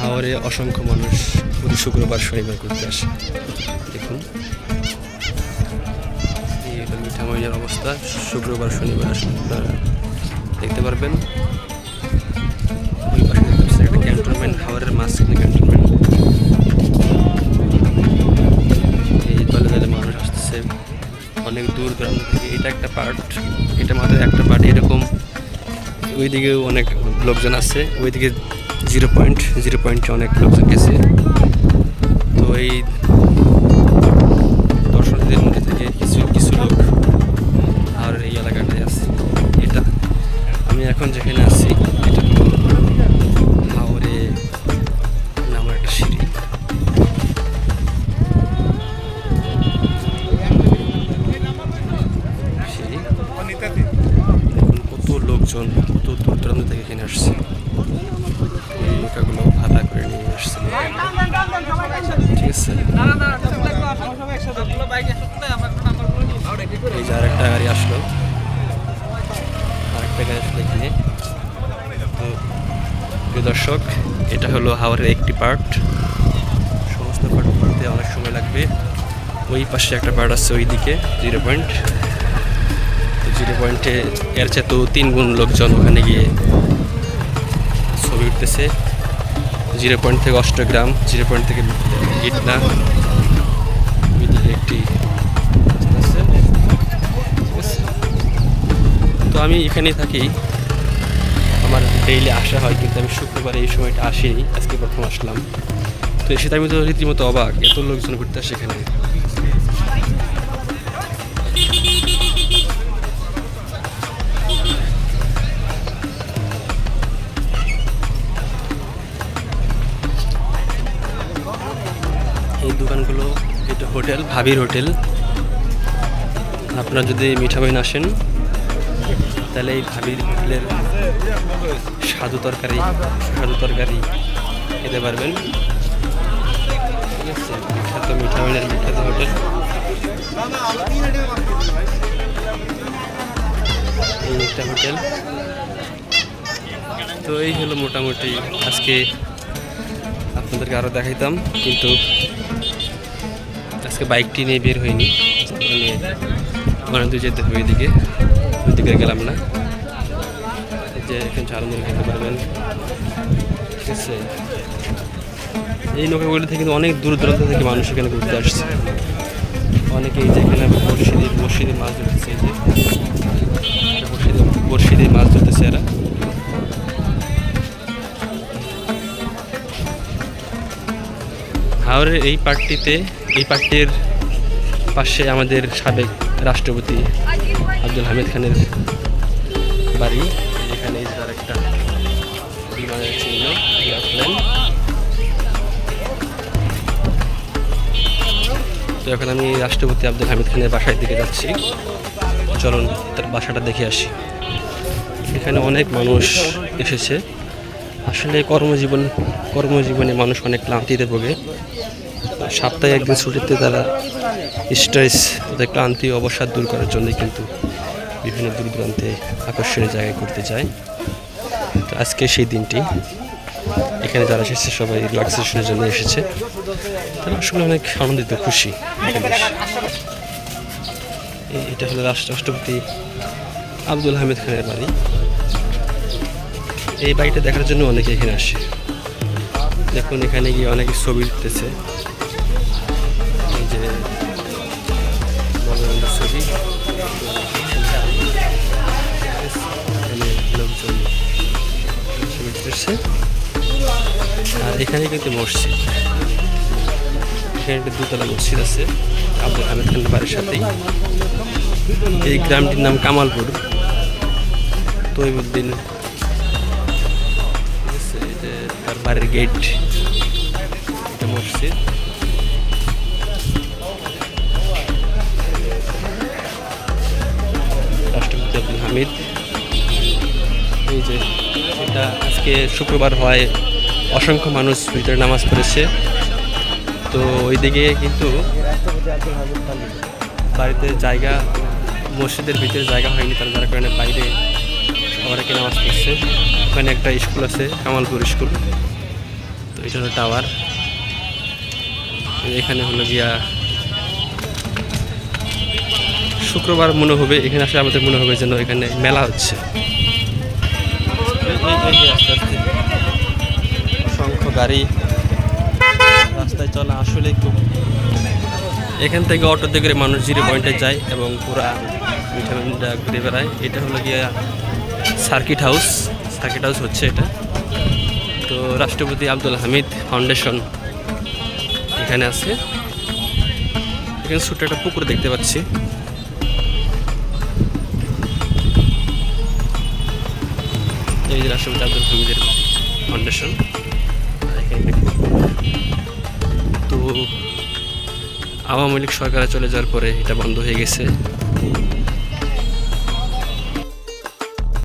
হাওড়ে অসংখ্য মানুষ প্রতি শুক্রবার শনিবার করতে আসে। দেখুন। এই হলো মিঠামইনের অবস্থা। শুক্রবার, শনিবার আসলে আপনারা দেখতে পারবেন। একটা ক্যান্টনমেন্ট হাওড়ের মাঝখানে ক্যান্টনমেন্ট এই দলে দলে মানুষ আসতেছে। অনেক দূর দূরান্ত থেকে। এটা একটা পার্ট এটা মাত্র একটা পার্ট এরকম। ওইদিকেও অনেক লোকজন আছে। ওইদিকে জিরো পয়েন্ট জিরো পয়েন্টে অনেক লোকজন গেছে। তো এই দর্শকদের মধ্যে থেকে কিছু কিছু লোক আর এই এলাকাটায় আছে। এটা আমি এখন যেখানে আছি, এটা হাওড়ে নামের একটা সিঁড়ি। কত লোকজন, কত দূরান্ত থেকে কিনে আসছি। নৌকাগুলো ভাড়া করে নিয়ে আসছি। ঠিক আছে? এই যে আরেকটা গাড়ি আসলো। আরেকটা গাড়ি আসলো এখানে। তো, প্রিয় দর্শক, এটা হলো হাওড়ের একটি পার্ট। সমস্ত পার্ট করতে অনেক সময় লাগবে। ওই পাশে একটা পার্ট আছে ওই দিকে জিরো পয়েন্ট। জিরো পয়েন্টে এর চেয়ে তো তিন গুণ লোকজন ওখানে গিয়ে ছবি উঠতেছে। জিরো পয়েন্ট থেকে অষ্টগ্রাম, জিরো পয়েন্ট থেকে ইটনা একটি? তো আমি এখানেই থাকি। আমার ডেইলি আসা হয়, কিন্তু আমি শুক্রবার এই সময়টা আসিনি। আজকে প্রথম আসলাম। তো এসে আমি তো রীতিমতো অবাক, এত লোকজন ঘুরতে আসে এখানে। হোটেল, ভাবির হোটেল। আপনারা যদি মিঠাবাইন আসেন, তাহলে এই ভাবির হোটেলের স্বাদু তরকারি স্বাদু তরকারি খেতে পারবেন। ঠিক আছে বিখ্যাত মিঠাবাইনের বিখ্যাত হোটেল। এই একটা হোটেল। তো এই হলো মোটামুটি আজকে আপনাদেরকে আরও দেখাইতাম, কিন্তু আজকে বাইকটি নিয়ে বের হয়নি অনেক দূর যেতে হবে ওইদিকে ওইদিকে গেলাম না। যে এখানে ঝালমুড়ি খেতে পারবেন। ঠিক আছে। এই নৌকাগুলো থেকে কিন্তু অনেক দূর দূরান্ত থেকে মানুষ এখানে ঘুরতে আসছে। অনেকে এই যে এখানে বর্ষিদি বর্ষিদি মাছ ধরতেছে এই যে। বর্ষিদি বর্ষিদি মাছ ধরতেছে এরা। হাওড়ের এই পার্কটিতে এই পার্কটির পাশে আমাদের সাবেক রাষ্ট্রপতি আব্দুল হামিদ খানের বাড়ি। এখানে তার একটা বিমানের চিহ্ন তো এখন আমি রাষ্ট্রপতি আব্দুল হামিদ খানের বাসায় দিকে যাচ্ছি। চলুন তার বাসাটা দেখে আসি। এখানে অনেক মানুষ এসেছে। আসলে কর্মজীবন, কর্মজীবনে মানুষ অনেক ক্লান্তিতে ভোগে। সপ্তাহে একদিন ছুটিতে তারা স্ট্রেস তাদের ক্লান্তি, অবসাদ দূর করার জন্য কিন্তু বিভিন্ন দূর দূরান্তে আকর্ষণীয় জায়গায় ঘুরতে যায়। তো আজকে সেই দিনটি। এখানে যারা এসেছে, সবাই রিল্যাক্সেশনের জন্য এসেছে। তারা আসলে অনেক আনন্দিত, খুশি। এটা হলো রাষ্ট্র রাষ্ট্রপতি আব্দুল হামিদ খানের বাড়ি। এই বাড়িটা দেখার জন্য অনেকে এখানে আসে। দেখুন, এখানে গিয়ে অনেকে ছবি উঠতেছে যে ছবি। লোকজন ছবি উঠতেছে আর এখানে কিন্তু মসজিদ। এখানে একটা দুতলা মসজিদ আছে আব্দুল হামিদ খানের বাড়ির সাথেই। এই গ্রামটির নাম কামালপুর। তৈবুদ্দিন এই তার বাড়ির গেট এটা মসজিদ রাষ্ট্রপতি আব্দুল হামিদ এই যে এটা আজকে শুক্রবার হয়। অসংখ্য মানুষ ভিতরে নামাজ পড়েছে। তো ওইদিকে কিন্তু বাড়িতে জায়গা, মসজিদের ভিতরে জায়গা হয়নি, তার যার কারণে বাইরে অনেকে নামাজ পড়ছে ওখানে একটা স্কুল আছে, কামালপুর স্কুল। তো এটা হলো টাওয়ার। এখানে হলো গিয়া শুক্রবার মনে হবে, এখানে আসলে আমাদের মনে হবে যেন এখানে মেলা হচ্ছে। অসংখ্য গাড়ি রাস্তায় চলা আসলে খুব এখান থেকে অটোতে করে মানুষ জিরো পয়েন্টে যায় এবং পুরা মিঠা মিঠা ঘুরে বেড়ায়। এটা হলো গিয়া সার্কিট হাউস সার্কিট হাউস হচ্ছে এটা। তো রাষ্ট্রপতি আব্দুল হামিদ ফাউন্ডেশন এখানে আছে। এখানে ছোট্ট একটা পুকুর দেখতে পাচ্ছি। এই যে রাষ্ট্রপতি আব্দুল হামিদের ফাউন্ডেশন। তো আওয়ামী লীগ সরকারে চলে যাওয়ার পরে এটা বন্ধ হয়ে গেছে।